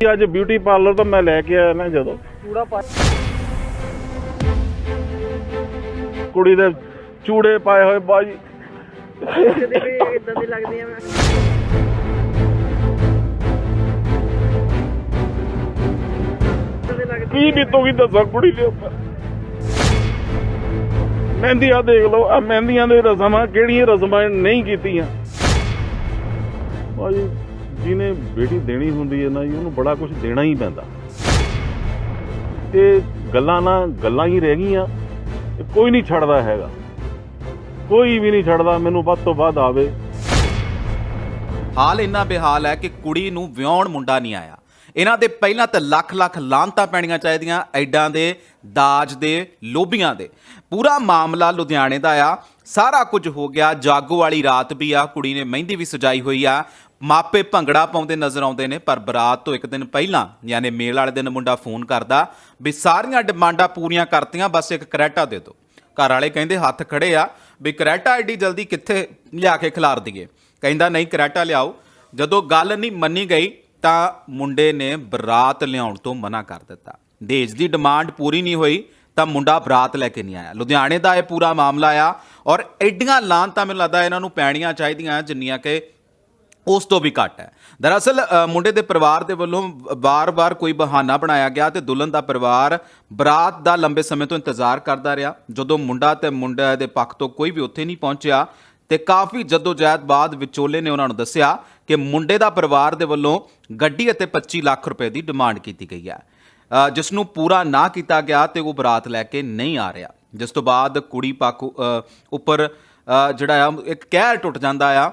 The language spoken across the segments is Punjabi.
ਅੱਜ ਬਿਊਟੀ ਪਾਰਲਰ ਤੋਂ ਮੈਂ ਲੈ ਕੇ ਆਇਆ ਨਾ ਜਦੋਂ। ਕੂੜਾ ਪਾ ਕੁੜੀ ਦੇ ਚੂੜੇ ਪਾਏ ਹੋਏ ਬਾਜੀ। ਕਦੇ ਵੀ ਇਦਾਂ ਦੀ ਲੱਗਦੀ ਆ ਮੈਂ ਕੀ ਬੀਤੂਗੀ ਦੱਸੋ ਕੁੜੀ ਦੇ ਉੱਪਰ। ਮਹਿੰਦੀ ਆ ਦੇਖ ਲਓ ਆ ਮਹਿੰਦੀਆਂ ਦੇ ਰਸਮਾਂ ਕਿਹੜੀਆਂ ਰਸਮਾਂ ਨਹੀਂ ਕੀਤੀਆਂ। ਬਾਜੀ ਜਿਹਨੇ ਬੇਟੀ ਦੇਣੀ ਹੁੰਦੀ ਹੈ ਨਾ ਜੀ, ਉਹਨੂੰ ਬੜਾ ਕੁਝ ਦੇਣਾ ਹੀ ਪੈਂਦਾ। ਤੇ ਗੱਲਾਂ ਨਾ ਗੱਲਾਂ ਹੀ ਰਹਿ ਗਈਆਂ ਕੋਈ ਨਹੀਂ ਛੱਡਦਾ ਹੈਗਾ। ਕੋਈ ਵੀ ਨਹੀਂ ਛੱਡਦਾ, ਮੈਨੂੰ ਵੱਧ ਤੋਂ ਵੱਧ ਆਵੇ। ਹਾਲ ਇੰਨਾ ਬੇਹਾਲ ਹੈ ਕਿ ਕੁੜੀ ਨੂੰ ਵਿਆਹਣ ਮੁੰਡਾ ਨਹੀਂ ਆਇਆ। ਇਹਨਾਂ ਦੇ ਪਹਿਲਾਂ ਤਾਂ ਲੱਖ ਲੱਖ ਲਾਂਤਾਂ ਪੈਣੀਆਂ ਚਾਹੀਦੀਆਂ ਐਡਾਂ ਦੇ, ਦਾਜ ਦੇ, ਲੋਭੀਆਂ ਦੇ। ਪੂਰਾ ਮਾਮਲਾ ਲੁਧਿਆਣੇ ਦਾ ਆ। ਸਾਰਾ ਕੁਝ ਹੋ ਗਿਆ, ਜਾਗੋ ਵਾਲੀ ਰਾਤ ਵੀ ਆ, ਕੁੜੀ ਨੇ ਮਹਿੰਦੀ ਵੀ ਸਜਾਈ ਹੋਈ ਆ। ਮਾਪੇ ਭੰਗੜਾ ਪਾਉਂਦੇ ਨਜ਼ਰ ਆਉਂਦੇ ਨੇ, ਪਰ ਬਰਾਤ ਤੋਂ ਇੱਕ ਦਿਨ ਪਹਿਲਾਂ ਯਾਨੀ ਮੇਲ ਵਾਲੇ ਦਿਨ ਮੁੰਡਾ ਫੋਨ ਕਰਦਾ ਵੀ ਸਾਰੀਆਂ ਡਿਮਾਂਡਾਂ ਪੂਰੀਆਂ ਕਰਤੀਆਂ, ਬਸ ਇੱਕ ਕਰੈਟਾ ਦੇ ਦਿਓ। ਘਰ ਵਾਲੇ ਕਹਿੰਦੇ ਹੱਥ ਖੜੇ ਆ ਵੀ ਕਰੈਟਾ ਐਡੀ ਜਲਦੀ ਕਿੱਥੇ ਲਿਆ ਕੇ ਖਿਲਾਰ ਦਈਏ? ਕਹਿੰਦਾ, ਨਹੀਂ, ਕਰੈਟਾ ਲਿਆਓ। ਜਦੋਂ ਗੱਲ ਨਹੀਂ ਮੰਨੀ ਗਈ ਤਾਂ ਮੁੰਡੇ ਨੇ ਬਰਾਤ ਲਿਆਉਣ ਤੋਂ ਮਨਾ ਕਰ ਦਿੱਤਾ। ਦੇਜ ਦੀ ਡਿਮਾਂਡ ਪੂਰੀ ਨਹੀਂ ਹੋਈ ਤਾਂ ਮੁੰਡਾ ਬਰਾਤ ਲੈ ਕੇ ਨਹੀਂ ਆਇਆ। ਲੁਧਿਆਣੇ ਦਾ ਇਹ ਪੂਰਾ ਮਾਮਲਾ ਆ ਔਰ ਐਡੀਆਂ ਲਾਂਤਾਂ ਮੈਨੂੰ ਲੱਗਦਾ ਇਹਨਾਂ ਨੂੰ ਪੈਣੀਆਂ ਚਾਹੀਦੀਆਂ, ਜਿੰਨੀਆਂ ਕਿ ਉਸ ਤੋਂ ਵੀ ਘੱਟ ਹੈ। ਦਰਅਸਲ ਮੁੰਡੇ ਦੇ ਪਰਿਵਾਰ ਦੇ ਵੱਲੋਂ ਵਾਰ-ਵਾਰ ਕੋਈ ਬਹਾਨਾ ਬਣਾਇਆ ਗਿਆ ਤੇ ਦੁਲਹਨ ਦਾ ਪਰਿਵਾਰ ਬਰਾਤ ਦਾ ਲੰਬੇ ਸਮੇਂ ਤੋਂ ਇੰਤਜ਼ਾਰ ਕਰਦਾ ਰਿਹਾ। ਜਦੋਂ ਮੁੰਡਾ ਤੇ ਮੁੰਡਾ ਦੇ ਪੱਖ ਤੋਂ ਕੋਈ ਵੀ ਉੱਥੇ ਨਹੀਂ ਪਹੁੰਚਿਆ ਤੇ ਕਾਫੀ ਜਦੋਜਹਿਦ ਬਾਅਦ ਵਿਚੋਲੇ ਨੇ ਉਹਨਾਂ ਨੂੰ ਦੱਸਿਆ ਕਿ ਮੁੰਡੇ ਦਾ ਪਰਿਵਾਰ ਦੇ ਵੱਲੋਂ ਗੱਡੀ ਅਤੇ 25 ਲੱਖ ਰੁਪਏ ਦੀ ਡਿਮਾਂਡ ਕੀਤੀ ਗਈ ਹੈ। ਜਿਸ ਨੂੰ ਪੂਰਾ ਨਾ ਕੀਤਾ ਗਿਆ ਤੇ ਉਹ ਬਰਾਤ ਲੈ ਕੇ ਨਹੀਂ ਆ ਰਿਹਾ। ਜਿਸ ਤੋਂ ਬਾਅਦ ਕੁੜੀ ਪੱਖ ਉੱਪਰ ਜਿਹੜਾ ਆ, ਇੱਕ ਕਹਿਰ ਟੁੱਟ ਜਾਂਦਾ ਆ।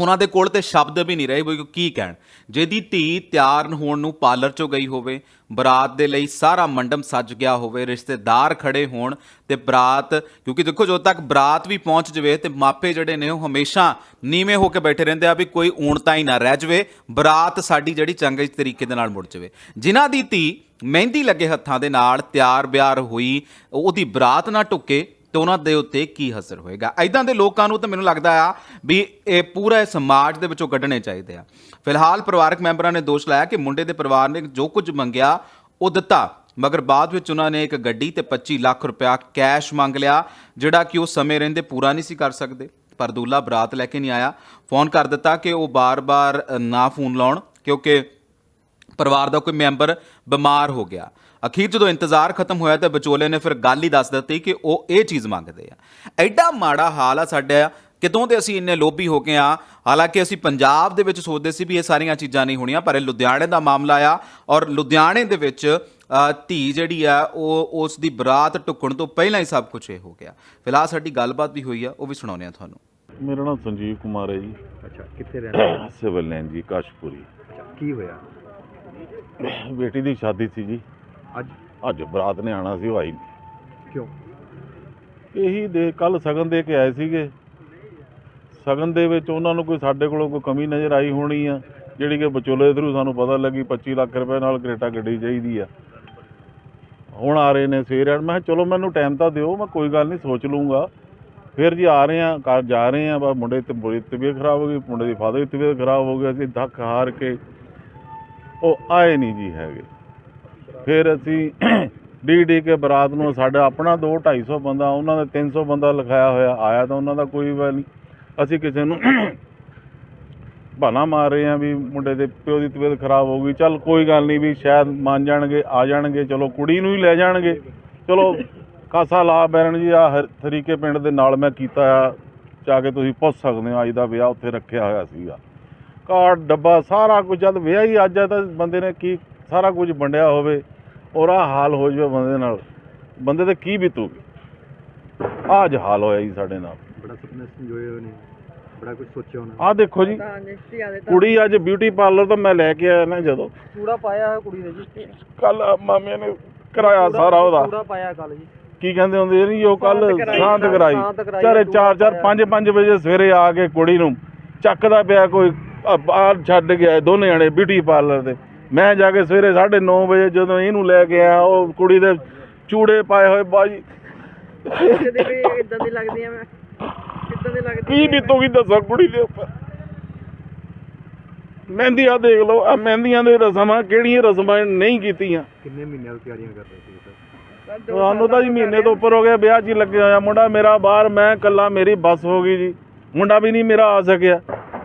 ਉਹਨਾਂ ਦੇ ਕੋਲ ਤੇ ਸ਼ਬਦ ਵੀ ਨਹੀਂ ਰਹੇ ਵੀ ਉਹ ਕੀ ਕਹਿਣ? ਜਿਹਦੀ ਧੀ ਤਿਆਰ ਹੋਣ ਨੂੰ ਪਾਰਲਰ ਚੋਂ ਗਈ ਹੋਵੇ, ਬਰਾਤ ਦੇ ਲਈ ਸਾਰਾ ਮੰਡਪ ਸੱਜ ਗਿਆ ਹੋਵੇ, ਰਿਸ਼ਤੇਦਾਰ ਖੜੇ ਹੋਣ ਤੇ ਬਰਾਤ, ਕਿਉਂਕਿ ਦੇਖੋ ਜਦੋਂ ਤੱਕ ਬਰਾਤ ਵੀ ਪਹੁੰਚ ਜਵੇ ਤੇ ਮਾਪੇ ਜਿਹੜੇ ਨੇ ਉਹ ਹਮੇਸ਼ਾ ਨੀਵੇਂ ਹੋ ਕੇ ਬੈਠੇ ਰਹਿੰਦੇ ਆ ਵੀ ਕੋਈ ਊਣਤਾ ਹੀ ਨਾ ਰਹਿ ਜਵੇ, ਬਰਾਤ ਸਾਡੀ ਜਿਹੜੀ ਚੰਗੇ ਤਰੀਕੇ ਦੇ ਨਾਲ ਮੁੜ ਜਵੇ। ਜਿਨ੍ਹਾਂ ਦੀ ਧੀ ਮਹਿੰਦੀ ਲੱਗੇ ਹੱਥਾਂ ਦੇ ਨਾਲ ਤਿਆਰ ਬਿਆਰ ਹੋਈ, ਉਹਦੀ ਬਰਾਤ ਨਾ ਟੁੱਕੇ ਤੇ ਉਹਨਾਂ ਦੇ ਉੱਤੇ ਕੀ ਅਸਰ ਹੋਏਗਾ? ਐਦਾਂ ਦੇ ਲੋਕਾਂ ਨੂੰ ਤਾਂ ਮੈਨੂੰ ਲੱਗਦਾ ਆ ਵੀ ਇਹ ਪੂਰਾ ਸਮਾਜ ਦੇ ਵਿੱਚੋਂ ਕੱਢਣੇ ਚਾਹੀਦੇ ਆ। ਫਿਲਹਾਲ ਪਰਿਵਾਰਕ ਮੈਂਬਰਾਂ ਨੇ ਦੋਸ਼ ਲਾਇਆ ਕਿ ਮੁੰਡੇ ਦੇ ਪਰਿਵਾਰ ਨੇ ਜੋ ਕੁਝ ਮੰਗਿਆ, ਉਹ ਦਿੱਤਾ। ਮਗਰ ਬਾਅਦ ਵਿੱਚ ਉਹਨਾਂ ਨੇ ਇੱਕ ਗੱਡੀ ਤੇ 25 ਲੱਖ ਰੁਪਇਆ ਕੈਸ਼ ਮੰਗ ਲਿਆ, ਜਿਹੜਾ ਕਿ ਉਹ ਸਮੇਂ ਰਹਿੰਦੇ ਪੂਰਾ ਨਹੀਂ ਸੀ ਕਰ ਸਕਦੇ। ਪਰ ਦੁੱਲਾ ਬਰਾਤ ਲੈ ਕੇ ਨਹੀਂ ਆਇਆ। ਫੋਨ ਕਰ ਦਿੱਤਾ ਕਿ ਉਹ ਬਾਰ-ਬਾਰ ਨਾ ਫੋਨ ਲਾਉਣ, ਕਿਉਂਕਿ ਪਰਿਵਾਰ ਦਾ ਕੋਈ ਮੈਂਬਰ ਬਿਮਾਰ ਹੋ ਗਿਆ। ਅਖੀਰ ਜਦੋਂ ਇੰਤਜ਼ਾਰ ਖਤਮ ਹੋਇਆ ਤੇ ਵਿਚੋਲੇ ਨੇ ਫਿਰ ਗੱਲ ਹੀ ਦੱਸ ਦਿੱਤੀ ਕਿ ਉਹ ਇਹ ਚੀਜ਼ ਮੰਗਦੇ ਆ। ਐਡਾ ਮਾੜਾ ਹਾਲ ਆ ਸਾਡਾ ਕਿਤੋਂ ਤੇ ਅਸੀਂ ਇੰਨੇ ਲੋਭੀ ਹੋ ਗਏ ਆ? ਹਾਲਾਂਕਿ ਅਸੀਂ ਪੰਜਾਬ ਦੇ ਵਿੱਚ ਸੋਚਦੇ ਸੀ ਵੀ ਇਹ ਸਾਰੀਆਂ ਚੀਜ਼ਾਂ ਨਹੀਂ ਹੋਣੀਆਂ ਪਰ ਇਹ ਲੁਧਿਆਣੇ ਦਾ ਮਾਮਲਾ ਆ ਔਰ ਲੁਧਿਆਣੇ ਦੇ ਵਿੱਚ ਧੀ ਜਿਹੜੀ ਆ ਉਹ ਉਸ ਦੀ ਬਰਾਤ ਟੁੱਕਣ ਤੋਂ ਪਹਿਲਾਂ ਹੀ ਸਭ ਕੁਝ ਇਹ ਹੋ ਗਿਆ। ਫਿਲਹਾਲ ਸਾਡੀ ਗੱਲਬਾਤ ਵੀ ਹੋਈ ਆ ਉਹ ਵੀ ਸੁਣਾਉਂਦੇ ਆ ਤੁਹਾਨੂੰ। ਮੇਰਾ ਨਾਮ ਸੰਜੀਵ ਕੁਮਾਰ ਹੈ ਜੀ। ਅੱਛਾ ਕਿੱਥੇ ਰਹਿੰਦੇ ਸਿਵਲ ਲਾਈਨ ਜੀ ਕਾਸ਼ਪੁਰੀ। ਕੀ ਹੋਇਆ? ਬੇਟੀ ਦੀ ਸ਼ਾਦੀ ਸੀ ਜੀ। ਅੱਜ? ਅੱਜ ਬਰਾਤ ਨੇ ਆਣਾ ਸੀ ਉਹ ਆਈ ਨਹੀਂ ਕਿਉਂ? ਇਹੀ ਦੇ ਕੱਲ ਸਗਨ ਦੇ ਕੇ ਆਏ ਸੀਗੇ। ਸਗਨ ਦੇ ਵਿੱਚ ਉਹਨਾਂ ਨੂੰ ਕੋਈ ਸਾਡੇ ਕੋਲੋਂ ਕੋਈ ਕਮੀ ਨਜ਼ਰ ਆਈ ਹੋਣੀ ਆ ਜਿਹੜੀ ਕਿ ਵਿਚੋਲੇ ਥਰੂ ਸਾਨੂੰ ਪਤਾ ਲੱਗੀ 25 ਲੱਖ ਰੁਪਏ ਨਾਲ ਕਰੇਟਾ ਗੱਡੀ ਚਾਹੀਦੀ ਆ। ਹੁਣ ਆ ਰਹੇ ਨੇ ਸਵੇਰ। ਮੈਂ ਕਿਹਾ ਚਲੋ ਮੈਨੂੰ ਟਾਈਮ ਤਾਂ ਦਿਓ ਮੈਂ ਕੋਈ ਗੱਲ ਨਹੀਂ ਸੋਚ ਲੂੰਗਾ ਫਿਰ ਜੀ ਆ ਰਹੇ ਆ ਘਰ ਜਾ ਰਹੇ ਆ ਬਸ ਮੁੰਡੇ ਤੇ ਬੜੀ ਤਬੀਅਤ ਖਰਾਬ ਹੋ ਗਈ ਮੁੰਡੇ ਦੀ ਫਾਦਰ ਦੀ ਤਬੀਅਤ ਖਰਾਬ ਹੋ ਗਈ ਅਸੀਂ ਧੱਕ ਹਾਰ ਕੇ ਉਹ ਆਏ ਨਹੀਂ ਜੀ ਹੈਗੇ। ਫਿਰ ਅਸੀਂ ਡੀ ਡੀ ਕੇ ਬਰਾਤ ਨੂੰ ਸਾਡਾ ਆਪਣਾ 2 250 ਬੰਦਾ, ਉਹਨਾਂ ਦਾ 300 ਬੰਦਾ ਲਿਖਾਇਆ ਹੋਇਆ, ਆਇਆ ਤਾਂ ਉਹਨਾਂ ਦਾ ਕੋਈ ਵੀ ਨਹੀਂ। ਅਸੀਂ ਕਿਸੇ ਨੂੰ ਬਹਾਨਾ ਮਾਰ ਰਹੇ ਆ ਵੀ ਮੁੰਡੇ ਦੇ ਪਿਓ ਦੀ ਤਬੀਅਤ ਖਰਾਬ ਹੋ ਗਈ। ਚੱਲ ਕੋਈ ਗੱਲ ਨਹੀਂ ਵੀ ਸ਼ਾਇਦ ਮੰਨ ਜਾਣਗੇ, ਆ ਜਾਣਗੇ, ਚਲੋ ਕੁੜੀ ਨੂੰ ਹੀ ਲੈ ਜਾਣਗੇ। ਚਲੋ ਕਾਸਾ ਲਾ ਬੈਰਨ ਜੀ ਆ ਤਰੀਕੇ ਪਿੰਡ ਦੇ ਨਾਲ ਮੈਂ ਕੀਤਾ ਆ, ਜਾ ਕੇ ਤੁਸੀਂ ਪੁੱਛ ਸਕਦੇ ਹੋ, ਅੱਜ ਦਾ ਵਿਆਹ ਉੱਥੇ ਰੱਖਿਆ ਹੋਇਆ ਸੀਗਾ। ਕਾਰਡ, ਡੱਬਾ, ਸਾਰਾ ਕੁਝ, ਜਦ ਵਿਆਹ ਹੀ ਅੱਜ ਆ ਤਾਂ ਬੰਦੇ ਨੇ ਕੀ ਸਾਰਾ ਕੁਝ ਵੰਡਿਆ ਹੋਵੇ ਔਰ ਆ ਹਾਲ ਹੋ ਜਾਵੇ ਬੰਦੇ ਨਾਲ ਬੰਦੇ ਤੇ ਕੀ ਬੀਤੂਗੀ? ਆਹ ਅੱਜ ਹਾਲ ਹੋਇਆ ਜੀ ਸਾਡੇ ਨਾਲ। ਬੜਾ ਸੁਪਨੇ ਸੰਜੋਏ ਹੋਏ ਨੇ ਬੜਾ ਕੁਝ ਸੋਚਿਆ ਹੋਣਾ। ਆਹ ਦੇਖੋ ਜੀ ਆ ਕੁੜੀ ਅੱਜ ਬਿਊਟੀ ਪਾਰਲਰ ਤੋਂ ਮੈਂ ਲੈ ਕੇ ਆਇਆ ਨਾ ਜਦੋਂ। ਕੂੜਾ ਪਾਇਆ ਹੈ ਕੁੜੀ ਦੇ ਜੀ। ਕੱਲ ਮਾਮੇ ਨੇ ਕਰਾਇਆ ਸਾਰਾ ਉਹਦਾ। ਕੂੜਾ ਪਾਇਆ ਕੱਲ ਜੀ। ਕੀ ਕਹਿੰਦੇ ਹੁੰਦੇ ਨਹੀਂ ਉਹ ਕੱਲ ਸ਼ਾਂਤ ਕਰਾਈ, ਚਾਰੇ ਕੂੜਾ 4 4 ਪਾਇਆ। 5 5 ਵਜੇ ਸਵੇਰੇ ਆ ਕੇ ਕੁੜੀ ਨੂੰ ਚੱਕਦਾ ਪਿਆ ਕੋਈ ਆ ਬਾਹਰ ਛੱਡ ਗਿਆ ਦੋਨੇ ਜਣੇ ਬਿਊਟੀ ਪਾਰਲਰ ਦੇ। ਮੈਂ ਜਾ ਕੇ ਸਵੇਰੇ 9:30 ਵਜੇ ਜਦੋਂ ਇਹਨੂੰ ਲੈ ਕੇ ਆਇਆ ਉਹ ਕੁੜੀ ਦੇ ਚੂੜੇ ਪਾਏ ਹੋਏ ਬਾਜੀ। ਕਦੇ ਵੀ ਇਦਾਂ ਦੀ ਲੱਗਦੀ ਆ ਮੈਂ। ਕਿੱਦਾਂ ਦੀ ਲੱਗਦੀ ਕੀ ਬੀਤੂਗੀ ਦੱਸੋ ਕੁੜੀ ਦੇ ਉੱਪਰ। ਮਹਿੰਦੀ ਆ ਦੇਖ ਲਓ ਆ ਮਹਿੰਦੀਆਂ ਦੇ ਰਸਮਾਂ ਕਿਹੜੀਆਂ ਰਸਮਾਂ ਨਹੀਂ ਕੀਤੀਆਂ। ਕਿੰਨੇ ਮਹੀਨਿਆਂ ਤੋਂ ਤਿਆਰੀਆਂ ਕਰ ਰਹੇ ਸੀ ਸਰ? ਤੁਹਾਨੂੰ ਤਾਂ ਜੀ ਮਹੀਨੇ ਤੋਂ ਉੱਪਰ ਹੋ ਗਿਆ ਵਿਆਹ 'ਚ ਹੀ ਲੱਗਿਆ ਹੋਇਆ ਮੁੰਡਾ ਮੇਰਾ ਬਾਹਰ ਮੈਂ ਇਕੱਲਾ ਮੇਰੀ ਬੱਸ ਹੋ ਗਈ ਜੀ। ਮੁੰਡਾ ਵੀ ਨਹੀਂ ਮੇਰਾ ਆ ਸਕਿਆ।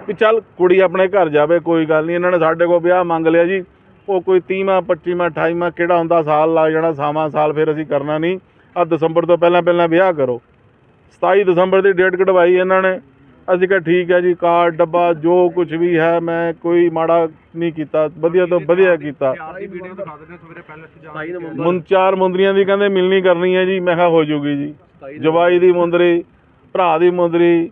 ਵੀ ਚੱਲ ਕੁੜੀ ਆਪਣੇ ਘਰ ਜਾਵੇ ਕੋਈ ਗੱਲ ਨਹੀਂ ਇਹਨਾਂ ਨੇ ਸਾਡੇ ਕੋਲ ਵਿਆਹ ਮੰਗ ਲਿਆ ਜੀ। ਉਹ ਕੋਈ 30ਵਾਂ 25ਵਾਂ 28ਵਾਂ ਕਿਹੜਾ ਹੁੰਦਾ ਸਾਲ ਲੱਗ ਜਾਣਾ ਸਾਵਾਂ ਸਾਲ ਫਿਰ ਅਸੀਂ ਕਰਨਾ ਨਹੀਂ। ਆ ਦਸੰਬਰ ਤੋਂ ਪਹਿਲਾਂ ਪਹਿਲਾਂ ਵਿਆਹ ਕਰੋ। 27 ਦਸੰਬਰ ਦੀ ਡੇਟ ਕਢਵਾਈ ਇਹਨਾਂ ਨੇ। ਅਸੀਂ ਕਿਹਾ ਠੀਕ ਹੈ ਜੀ, ਕਾਰਡ, ਡੱਬਾ, ਜੋ ਕੁਝ ਵੀ ਹੈ, ਮੈਂ ਕੋਈ ਮਾੜਾ ਨਹੀਂ ਕੀਤਾ। ਵਧੀਆ ਤੋਂ ਵਧੀਆ ਕੀਤਾ। ਮੁੰ, ਚਾਰ ਮੁੰਦਰੀਆਂ ਦੀ ਕਹਿੰਦੇ ਮਿਲਣੀ ਕਰਨੀ ਹੈ ਜੀ, ਮੈਂ ਕਿਹਾ ਹੋ ਜੂਗੀ ਜੀ। ਜਵਾਈ ਦੀ ਮੁੰਦਰੀ, ਭਰਾ ਦੀ ਮੁੰਦਰੀ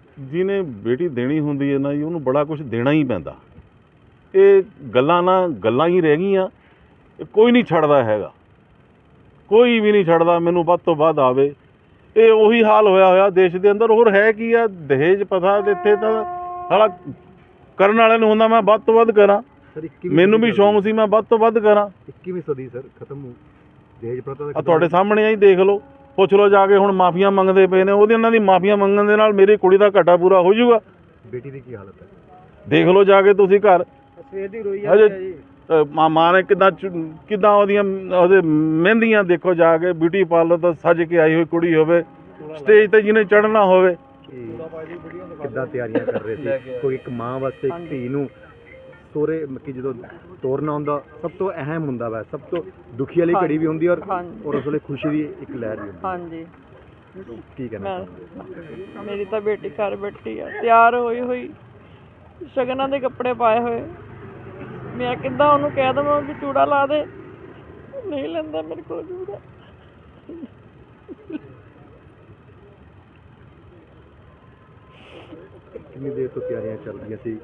ਜਿਹਨੇ ਬੇਟੀ ਦੇਣੀ ਹੁੰਦੀ ਹੈ ਨਾ ਜੀ ਉਹਨੂੰ ਬੜਾ ਕੁਝ ਦੇਣਾ ਹੀ ਪੈਂਦਾ। ਇਹ ਗੱਲਾਂ ਨਾ ਗੱਲਾਂ ਹੀ ਰਹਿ ਗਈਆਂ ਕੋਈ ਨਹੀਂ ਛੱਡਦਾ ਹੈਗਾ। ਕੋਈ ਵੀ ਨਹੀਂ ਛੱਡਦਾ ਮੈਨੂੰ ਵੱਧ ਤੋਂ ਵੱਧ ਆਵੇ। ਇਹ ਉਹੀ ਹਾਲ ਹੋਇਆ ਹੋਇਆ ਦੇਸ਼ ਦੇ ਅੰਦਰ ਹੋਰ ਹੈ ਕੀ ਆ ਦਹੇਜ ਪਤਾ ਇੱਥੇ ਤਾਂ ਸਾਲਾ ਕਰਨ ਵਾਲੇ ਨੂੰ ਹੁੰਦਾ ਮੈਂ ਵੱਧ ਤੋਂ ਵੱਧ ਕਰਾਂ। ਸਰ 21ਵੀਂ ਮੈਨੂੰ ਵੀ ਸ਼ੌਂਕ ਸੀ ਮੈਂ ਵੱਧ ਤੋਂ ਵੱਧ ਕਰਾਂ। 21ਵੀਂ ਸਦੀ ਸਰ ਖਤਮ ਹੋ ਦਹੇਜ ਪ੍ਰਥਾ ਤੁਹਾਡੇ ਸਾਹਮਣੇ ਆਈ ਦੇਖ ਲਓ। ਪੁੱਛ ਲਓ ਜਾ ਕੇ ਹੁਣ ਮਾਫੀਆਂ ਮੰਗਦੇ ਪਏ ਨੇ ਉਹਦੇ ਉਹਨਾਂ ਦੀ ਮਾਫੀਆਂ ਮੰਗਣ ਦੇ ਨਾਲ ਮੇਰੀ ਕੁੜੀ ਦਾ ਘਾਟਾ ਪੂਰਾ ਹੋ ਜਾਊਗਾ। ਬੇਟੀ ਦੀ ਕੀ ਹਾਲਤ ਹੈ? ਦੇਖ ਲਓ ਜਾ ਕੇ ਤੁਸੀਂ ਘਰ। ਸਵੇਰ ਦੀ ਰੋਈ ਜੀ। ਮਾਂ ਮਾਂ ਨੇ ਕਿਦਾਂ ਕਿਦਾਂ ਉਹਦੀਆਂ ਉਹਦੇ ਮਹਿੰਦੀਆਂ ਦੇਖੋ ਜਾ ਕੇ ਬਿਊਟੀ ਪਾਰਲਰ ਤੋਂ ਸੱਜ ਕੇ ਆਈ ਹੋਈ ਕੁੜੀ ਹੋਵੇ ਸਟੇਜ ਤੇ ਜਿਹਨੇ ਚੜ੍ਹਨਾ ਹੋਵੇ। ਕਿੱਦਾਂ ਤਿਆਰੀਆਂ ਕਰ ਰਹੇ ਸੀ? ਕੋਈ ਇੱਕ ਮਾਂ ਵਾਸਤੇ ਇੱਕ ਧੀ ਨੂੰ ਸੋਰੇ ਕਿ ਜਦੋਂ ਤੋਰਨਾ ਹੁੰਦਾ ਸਭ ਤੋਂ ਅਹਿਮ ਹੁੰਦਾ ਵਾ ਸਭ ਤੋਂ ਦੁਖੀ ਵਾਲੀ ਘੜੀ ਵੀ ਹੁੰਦੀ ਔਰ ਹਾਂਜੀ। ਔਰ ਉਸ ਵੇਲੇ ਖੁਸ਼ੀ ਦੀ ਇੱਕ ਲਹਿਰ ਵੀ ਹੁੰਦੀ। ਹਾਂਜੀ। ਕੀ ਕਹਿਣਾ ਮੈਂ ਮੇਰੀ ਤਾਂ ਬੇਟੀ ਘਰ ਬੈਠੀ ਆ ਤਿਆਰ ਹੋਈ ਹੋਈ ਸ਼ਗਨਾਂ ਦੇ ਕੱਪੜੇ ਪਾਏ ਹੋਏ। ਮੈਂ ਕਿੱਦਾਂ ਉਹਨੂੰ ਕਹਿ ਦਵਾਂ ਵੀ ਚੂੜਾ ਲਾ ਦੇ। ਨਹੀਂ ਲੈਂਦਾ ਮੇਰੇ ਕੋਲ ਚੂੜਾ। ਕਿੰਨੀ ਦੇਰ ਤੋਂ ਤਿਆਰੀਆਂ ਚੱਲ ਰਹੀਆਂ ਸੀ?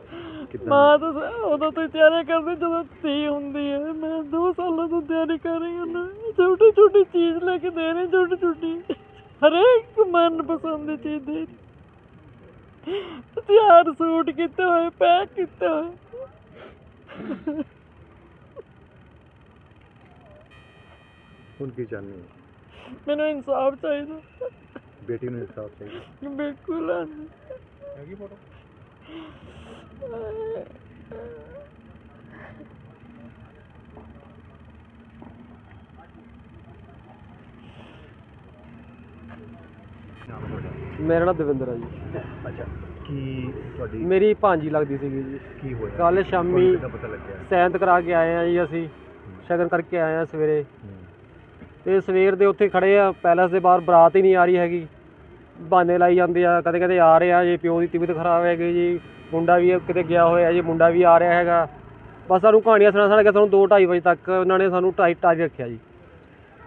ਮਾਂ ਤਾਂ ਸ- ਉਦੋਂ ਤੋਂ ਹੀ ਤਿਆਰੀ ਕਰਦੀ ਜਦੋਂ ਧੀ ਹੁੰਦੀ ਹੈ। ਮੈਂ ਦੋ ਸਾਲਾਂ ਤੋਂ ਤਿਆਰੀ ਕਰ ਰਹੀ ਹਾਂ ਛੋਟੀ ਛੋਟੀ ਚੀਜ਼ ਲੈ ਕੇ ਦੇ ਰਹੀ ਛੋਟੀ ਛੋਟੀ ਹਰੇਕ ਮਨ ਪਸੰਦ ਦੀ ਚੀਜ਼ ਦੇ ਰਹੀ। ਤਿਆਰ ਸੂਟ ਕੀਤੇ ਹੋਏ ਪੈਕ ਕੀਤੇ ਹੋਏ। ਹੁਣ ਕੀ ਚਾਹੁੰਦੇ ਹੋ? ਮੈਨੂੰ ਇਨਸਾਫ ਚਾਹੀਦਾ। ਬੇਟੀ ਨੂੰ ਇਨਸਾਫ ਚਾਹੀਦਾ। ਬਿਲਕੁਲ। ਹੈਗੀ ਫੋਟੋ ਨਾਮ ਤੁਹਾਡਾ ਮੇਰਾ ਨਾਮ ਦਵਿੰਦਰ ਹੈ ਜੀ। ਅੱਛਾ ਕੀ ਤੁਹਾਡੀ ਮੇਰੀ ਭਾਂਜੀ ਲੱਗਦੀ ਸੀਗੀ ਜੀ। ਕੀ ਹੋਇਆ? ਕੱਲ੍ਹ ਸ਼ਾਮੀ ਤੁਹਾਨੂੰ ਕਿੱਦਾਂ ਪਤਾ ਲੱਗਿਆ? ਸੈਂਤ ਕਰਾ ਕੇ ਆਏ ਆ ਜੀ ਅਸੀਂ। ਸ਼ਗਨ ਕਰਕੇ ਆਏ ਆ ਸਵੇਰੇ। ਹੂੰ। ਤੇ ਸਵੇਰ ਦੇ ਉੱਥੇ ਖੜੇ ਆ ਪੈਲਸ ਦੇ ਬਾਹਰ ਬਰਾਤ ਹੀ ਨਹੀਂ ਆ ਰਹੀ ਹੈਗੀ। ਬਹਾਨੇ ਲਾਈ ਜਾਂਦੇ ਆ ਕਦੇ ਕਦੇ ਆ ਰਹੇ ਆ ਜੀ ਪਿਓ ਦੀ ਤਬੀਅਤ ਖਰਾਬ ਹੈਗੀ ਜੀ ਮੁੰਡਾ ਵੀ ਕਿਤੇ ਗਿਆ ਹੋਇਆ ਜੀ ਮੁੰਡਾ ਵੀ ਆ ਰਿਹਾ ਹੈਗਾ। ਬਸ ਸਾਨੂੰ ਕਹਾਣੀਆਂ ਸੁਣਾ ਸੁਣਾ ਕੇ ਸਾਨੂੰ 2:30 ਵਜੇ ਤੱਕ ਉਹਨਾਂ ਨੇ ਸਾਨੂੰ ਟਾਈਟ ਟਾਈਟ ਰੱਖਿਆ ਜੀ।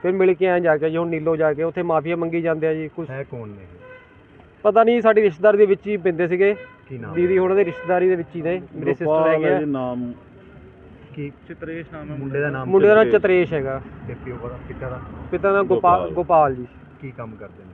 ਫਿਰ ਮਿਲ ਕੇ ਆਏ ਜਾ ਕੇ ਜੀ ਹੁਣ ਨੀਲੋ ਜਾ ਕੇ ਉੱਥੇ ਮਾਫੀਆ ਮੰਗੀ ਜਾਂਦੇ ਆ ਜੀ ਕੁਝ ਹੈ ਕੌਣ ਨੇ? ਪਤਾ ਨਹੀਂ ਸਾਡੀ ਰਿਸ਼ਤੇਦਾਰੀ ਦੇ ਵਿੱਚ ਹੀ ਪੈਂਦੇ ਸੀਗੇ। ਕੀ ਨਾਮ ਦੀਦੀ ਉਹਨਾਂ ਦੇ ਰਿਸ਼ਤੇਦਾਰੀ ਦੇ ਵਿੱਚ ਹੀ ਨੇ ਮੇਰੇ ਸਿਸਟਰ ਹੈਗੇ ਹੈ ਆ। ਜੀ ਨਾਮ ਕੀ? ਚਿਤਰੇਸ਼ ਨਾਮ ਹੈ ਮੁੰਡੇ ਦਾ ਨਾਮ ਮੁੰਡੇ ਦਾ ਨਾਮ ਚਤਰੇਸ਼। ਹੈਗਾ। ਤੇ ਪਿਓ ਦਾ ਪਿਤਾ ਦਾ? ਪਿਤਾ ਦਾ ਗੋਪਾਲ ਗੋਪਾਲ। ਗੋਪਾਲ ਜੀ। ਕੀ ਕੰਮ ਕਰਦੇ ਨੇ?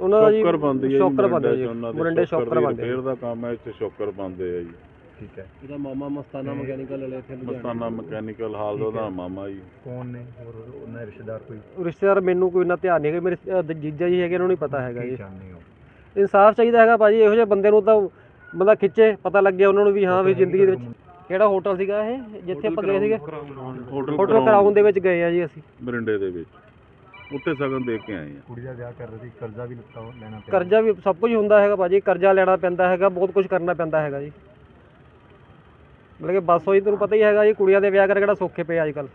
ਉਹਨਾਂ ਦਾ ਜੀ ਸ਼ੋਕਰ ਬੰਦੇ ਆ ਜੀ ਸ਼ੋਕਰ ਬੰਦੇ ਮੋਰਿੰਡੇ ਜੀ ਚ ਉਹਨਾਂ ਦੇ ਮੁਰੰਡੇ ਸ਼ੋਕਰ ਬੰਦੇ ਰਿਪੇਅਰ ਦਾ ਕੰਮ ਹੈ ਇੱਥੇ ਸ਼ੋਕਰ ਬੰਦੇ ਆ ਜੀ। ਠੀਕ ਹੈ। ਇਹਦਾ ਮਾਮਾ ਮਸਤਾਨਾ ਮਕੈਨੀਕਲ ਵਾਲੇ ਇੱਥੇ ਮਸਤਾਨਾ ਮਕੈਨੀਕਲ ਹਾਲ ਦਾ ਉਹਦਾ ਮਾਮਾ ਜੀ। ਕੌਣ ਨੇ? ਹੋਰ ਉਹਨਾਂ ਦੇ ਰਿਸ਼ਤੇਦਾਰ ਕੋਈ? ਰਿਸ਼ਤੇਦਾਰ ਮੈਨੂੰ ਕੋਈ ਇੰਨਾ ਧਿਆਨ ਨਹੀਂ ਹੈਗਾ ਮੇਰੇ ਅਹ, ਜੀਜਾ ਜੀ ਹੈਗੇ ਉਹਨਾਂ ਨੂੰ ਹੀ ਪਤਾ ਹੈਗਾ ਜੀ। ਹੋ? ਇਨਸਾਫ ਚਾਹੀਦਾ ਹੈਗਾ ਭਾਜੀ ਇਹੋ ਜਿਹੇ ਬੰਦੇ ਨੂੰ ਤਾਂ ਬੰਦਾ ਖਿੱਚੇ ਪਤਾ ਲੱਗੇ ਉਹਨਾਂ ਨੂੰ ਵੀ ਹਾਂ ਵੀ ਜ਼ਿੰਦਗੀ ਦੇ ਵਿੱਚ। ਕਿਹੜਾ ਹੋਟਲ ਸੀਗਾ ਇਹ ਜਿੱਥੇ ਆਪਾਂ ਗਏ ਸੀਗੇ? ਹੋਟਲ ਹੋਟਲ ਕਰਾਉਣ ਦੇ ਵਿੱਚ ਗਏ ਆ ਜੀ ਅਸੀਂ। ਬਰਿੰਡੇ ਦੇ ਵਿੱਚ। ਉੱਥੇ ਸਗਨ ਦੇ ਕੇ ਆਏ ਆ। ਕੁੜੀ ਦਾ ਵਿਆਹ ਕਰ ਰਹੇ ਸੀ ਕਰਜ਼ਾ ਵੀ ਲਿੱਤਾ ਲੈਣਾ ਪਿਆ। ਕਰਜ਼ਾ ਵੀ ਸਭ ਕੁਝ ਹੁੰਦਾ ਹੈਗਾ ਭਾਜੀ ਕਰਜ਼ਾ ਲੈਣਾ ਪੈਂਦਾ ਹੈਗਾ ਬਹੁਤ ਕੁਝ ਕਰਨਾ ਪੈਂਦਾ ਹੈਗਾ ਜੀ। ਮਤਲਬ ਕਿ ਬਸ ਹੋਈ ਤੁਹਾਨੂੰ ਪਤਾ ਹੀ ਹੈਗਾ ਜੀ ਕੁੜੀਆਂ ਦੇ ਵਿਆਹ ਕਰ ਕਿਹੜਾ ਸੌਖੇ ਪਏ ਅੱਜ ਕੱਲ੍ਹ।